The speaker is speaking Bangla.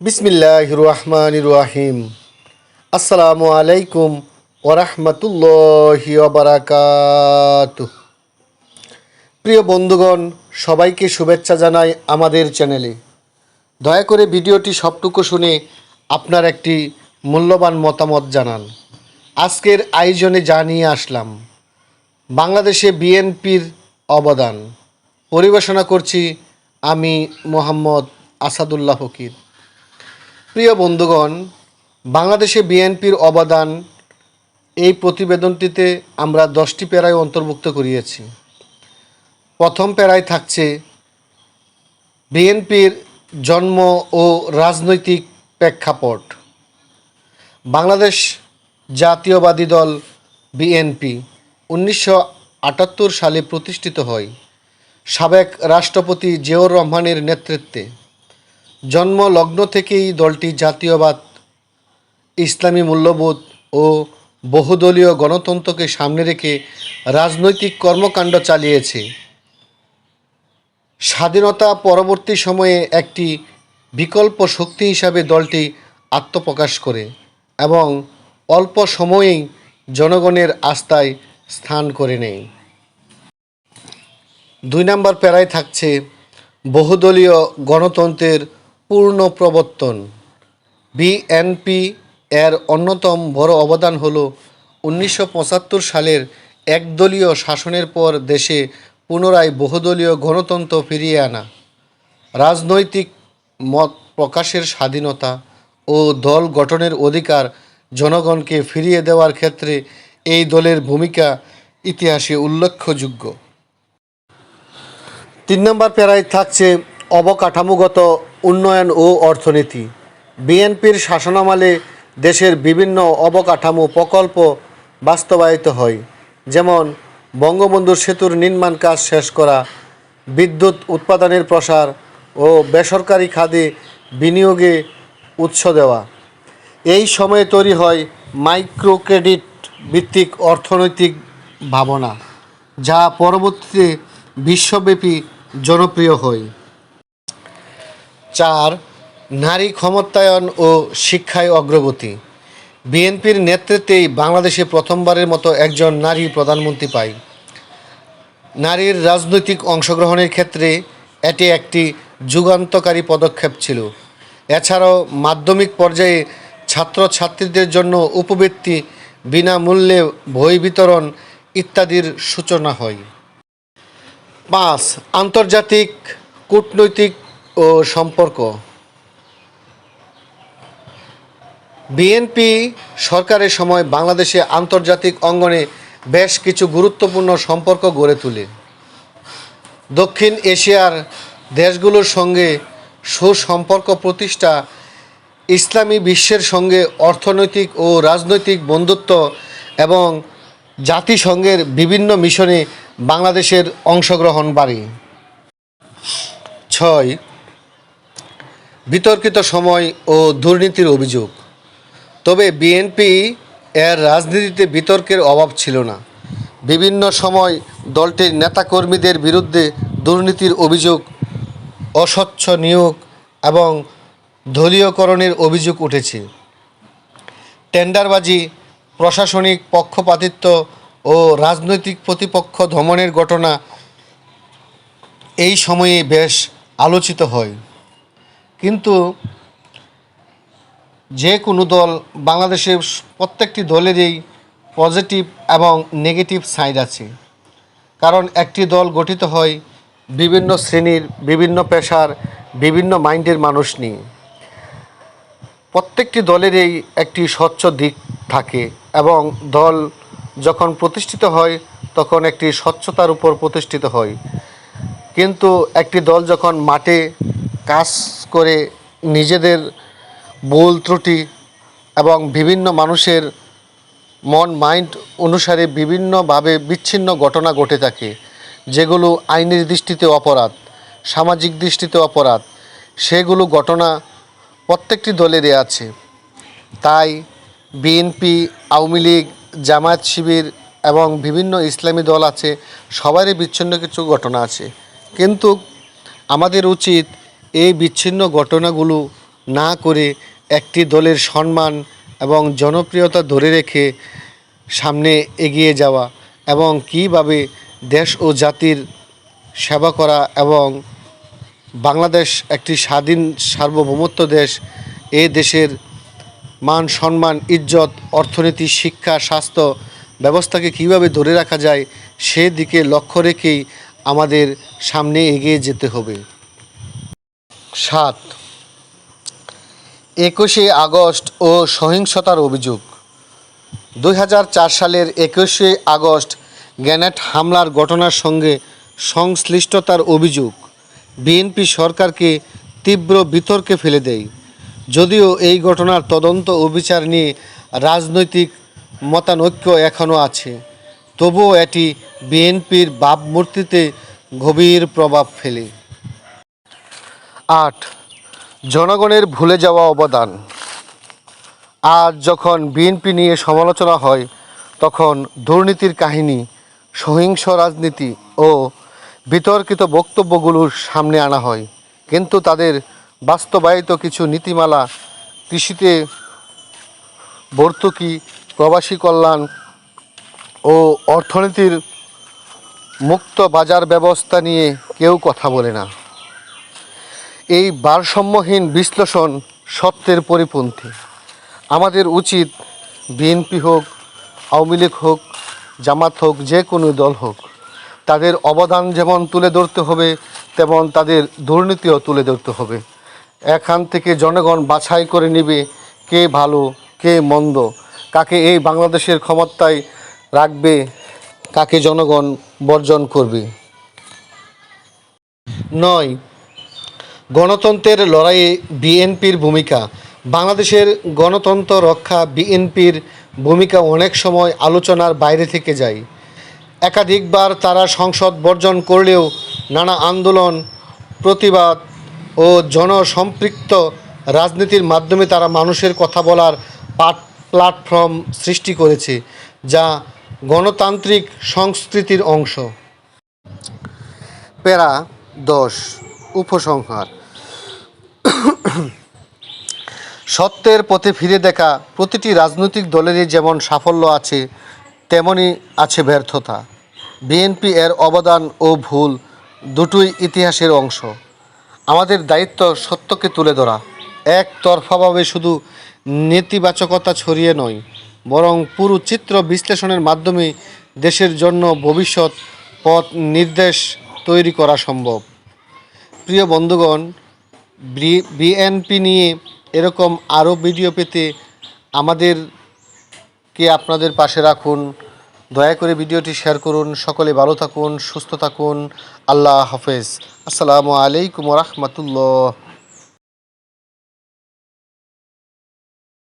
বিসমিল্লাহ রহমান রাহিম। আসসালামু আলাইকুম ওরহমতুল্লাহি বারাকাত প্রিয় বন্ধুগণ, সবাইকে শুভেচ্ছা জানাই আমাদের চ্যানেলে। দয়া করে ভিডিওটি সবটুকু শুনে আপনার একটি মূল্যবান মতামত জানান। আজকের আয়োজনে জানিয়ে আসলাম, বাংলাদেশে বিএনপির অবদান। পরিবেশনা করছি আমি মোহাম্মদ আসাদুল্লাহ ফকির। প্রিয় বন্ধুগণ, বাংলাদেশে বিএনপির অবদান এই প্রতিবেদনটিতে আমরা দশটি প্যারায় অন্তর্ভুক্ত করিয়েছি। প্রথম প্যারায় থাকছে বিএনপির জন্ম ও রাজনৈতিক প্রেক্ষাপট। বাংলাদেশ জাতীয়বাদী দল বিএনপি উনিশশো আটাত্তর সালে প্রতিষ্ঠিত হয় সাবেক রাষ্ট্রপতি জিয়াউর রহমানের নেতৃত্বে। জন্ম লগ্ন থেকেই দলটি জাতীয়বাদ, ইসলামী মূল্যবোধ ও বহুদলীয় গণতন্ত্রকে সামনে রেখে রাজনৈতিক কর্মকাণ্ড চালিয়েছে। স্বাধীনতা পরবর্তী সময়ে একটি বিকল্প শক্তি হিসাবে দলটি আত্মপ্রকাশ করে এবং অল্প সময়েই জনগণের আস্থায় স্থান করে নেয়। দুই নম্বর প্যারায় থাকছে বহুদলীয় গণতন্ত্রের পূর্ণ প্রবর্তন। বিএনপি এর অন্যতম বড় অবদান হল উনিশশো পঁচাত্তর সালের একদলীয় শাসনের পর দেশে পুনরায় বহুদলীয় গণতন্ত্র ফিরিয়ে আনা। রাজনৈতিক মত প্রকাশের স্বাধীনতা ও দল গঠনের অধিকার জনগণকে ফিরিয়ে দেওয়ার ক্ষেত্রে এই দলের ভূমিকা ইতিহাসে উল্লেখযোগ্য। তিন নম্বর প্যারায় থাকছে অবকাঠামোগত উন্নয়ন ও অর্থনীতি। বিএনপির শাসনামলে দেশের বিভিন্ন অবকাঠামো প্রকল্প বাস্তবায়িত হয়। যেমন, বঙ্গবন্ধু সেতুর নির্মাণ কাজ শেষ করা, বিদ্যুৎ উৎপাদনের প্রসার ও বেসরকারি খাতে বিনিয়োগে উৎস দেওয়া। এই সময়ে তৈরি হয় মাইক্রো ক্রেডিট ভিত্তিক অর্থনৈতিক ভাবনা, যা পরবর্তীতে বিশ্বব্যাপী জনপ্রিয় হয়। চার, নারী ক্ষমতায়ন ও শিক্ষায় অগ্রগতি। বিএনপির নেতৃত্বেই বাংলাদেশে প্রথমবারের মতো একজন নারী প্রধানমন্ত্রী পায় নারীর রাজনৈতিক অংশগ্রহণের ক্ষেত্রে এটি একটি যুগান্তকারী পদক্ষেপ ছিল। এছাড়াও মাধ্যমিক পর্যায়ে ছাত্রছাত্রীদের জন্য উপবৃত্তি বিনামূল্যে বই বিতরণ ইত্যাদির সূচনা হয়। পাঁচ, আন্তর্জাতিক কূটনৈতিক ও সম্পর্ক। বিএনপি সরকারের সময় বাংলাদেশে আন্তর্জাতিক অঙ্গনে বেশ কিছু গুরুত্বপূর্ণ সম্পর্ক গড়ে তোলে। দক্ষিণ এশিয়ার দেশগুলোর সঙ্গে সুসম্পর্ক প্রতিষ্ঠা, ইসলামী বিশ্বের সঙ্গে অর্থনৈতিক ও রাজনৈতিক বন্ধুত্ব এবং জাতিসংঘের বিভিন্ন মিশনে বাংলাদেশের অংশগ্রহণ বাড়ে। ছয় বিতর্কিত সময় ও দুর্নীতির অভিযোগ। তবে বিএনপি এর রাজনীতিতে বিতর্কের অভাব ছিল না। বিভিন্ন সময় দলটির নেতাকর্মীদের বিরুদ্ধে দুর্নীতির অভিযোগ, অস্বচ্ছ নিয়োগ এবং দলীয়করণের অভিযোগ উঠেছে। টেন্ডারবাজি, প্রশাসনিক পক্ষপাতিত্ব ও রাজনৈতিক প্রতিপক্ষ দমনের ঘটনা এই সময়ে বেশ আলোচিত হয়। কিন্তু যে কোনো দল বাংলাদেশের প্রত্যেকটি দলেরই পজিটিভ এবং নেগেটিভ সাইড আছে। কারণ একটি দল গঠিত হয় বিভিন্ন শ্রেণির, বিভিন্ন পেশার, বিভিন্ন মাইন্ডের মানুষ নিয়ে। প্রত্যেকটি দলেরই একটি স্বচ্ছ দিক থাকে এবং দল যখন প্রতিষ্ঠিত হয় তখন একটি স্বচ্ছতার উপর প্রতিষ্ঠিত হয়। কিন্তু একটি দল যখন মাঠে কাজ করে নিজেদের ভুল ত্রুটি এবং বিভিন্ন মানুষের মন, মাইন্ড অনুসারে বিভিন্নভাবে বিচ্ছিন্ন ঘটনা ঘটে থাকে, যেগুলো আইনের দৃষ্টিতে অপরাধ, সামাজিক দৃষ্টিতে অপরাধ, সেগুলো ঘটনা প্রত্যেকটি দলেরই আছে। তাই বিএনপি, আওয়ামী লীগ, জামায়াত শিবির এবং বিভিন্ন ইসলামী দল আছে, সবারই বিচ্ছিন্ন কিছু ঘটনা আছে। কিন্তু আমাদের উচিত এই বিচ্ছিন্ন ঘটনাগুলো না করে একটি দলের সম্মান এবং জনপ্রিয়তা ধরে রেখে সামনে এগিয়ে যাওয়া এবং কীভাবে দেশ ও জাতির সেবা করা এবং বাংলাদেশ একটি স্বাধীন সার্বভৌমত্ব দেশ, এ দেশের মান, সম্মান, ইজ্জত, অর্থনীতি, শিক্ষা, স্বাস্থ্য ব্যবস্থাকে কীভাবে ধরে রাখা যায় সেদিকে লক্ষ্য রেখেই আমাদের সামনে এগিয়ে যেতে হবে। সাত। একুশে আগস্ট ও সহিংসতার অভিযোগ। দু হাজার চার সালের একুশে আগস্ট গ্যানেট হামলার ঘটনার সঙ্গে সংশ্লিষ্টতার অভিযোগ। বিএনপি সরকারকে তীব্র বিতর্কে ফেলে দেয়। যদিও এই ঘটনার তদন্ত ও বিচার নিয়ে রাজনৈতিক মতানৈক্য এখনও আছে। তবুও এটি বিএনপির ভাবমূর্তিতে গভীর প্রভাব ফেলে। আট, জনগণের ভুলে যাওয়া অবদান। আজ যখন বিএনপি নিয়ে সমালোচনা হয়, তখন দুর্নীতির কাহিনী, সহিংস রাজনীতি ও বিতর্কিত বক্তব্যগুলোর সামনে আনা হয়। কিন্তু তাদের বাস্তবায়িত কিছু নীতিমালা, কৃষিতে ভর্তুকি প্রবাসী কল্যাণ ও অর্থনীতির মুক্ত বাজার ব্যবস্থা নিয়ে কেউ কথা বলে না। এই ভারসাম্যহীন বিশ্লেষণ সত্যের পরিপন্থী। আমাদের উচিত বিএনপি হোক, আওয়ামী লীগ হোক, জামাত হোক, যে কোনো দল হোক, তাদের অবদান যেমন তুলে ধরতে হবে, তেমন তাদের দুর্নীতিও তুলে ধরতে হবে। এখান থেকে জনগণ বাছাই করে নেবে কে ভালো, কে মন্দ, কাকে এই বাংলাদেশের ক্ষমতায় রাখবে, কাকে জনগণ বর্জন করবে। নয় গণতন্ত্রের লড়াইয়ে বিএনপির ভূমিকা। বাংলাদেশের গণতন্ত্র রক্ষা বিএনপির ভূমিকা অনেক সময় আলোচনার বাইরে থেকে যায়। একাধিকবার তারা সংসদ বর্জন করলেও নানা আন্দোলন, প্রতিবাদ ও জনসম্পৃক্ত রাজনীতির মাধ্যমে তারা মানুষের কথা বলার পাট, প্ল্যাটফর্ম সৃষ্টি করেছে, যা গণতান্ত্রিক সংস্কৃতির অংশ। প্যারা দশ, উপসংহার। সত্যের পথে ফিরে দেখা প্রতিটি রাজনৈতিক দলেরই যেমন সাফল্য আছে তেমনই আছে ব্যর্থতা। বিএনপি এর অবদান ও ভুল দুটোই ইতিহাসের অংশ। আমাদের দায়িত্ব সত্যকে তুলে ধরা। একতরফাভাবে শুধু নেতিবাচকতা ছড়িয়ে নয়, বরং পুরো চিত্র বিশ্লেষণের মাধ্যমে দেশের জন্য ভবিষ্যৎ পথ নির্দেশ তৈরি করা সম্ভব। প্রিয় বন্ধুগণ বিএনপি নিয়ে এরকম আরও ভিডিও পেতে আমাদেরকে আপনাদের পাশে রাখুন। দয়া করে ভিডিওটি শেয়ার করুন। সকলে ভালো থাকুন, সুস্থ থাকুন। আল্লাহ হাফেজ। আসসালামু আলাইকুম রহমতুল্লাহ।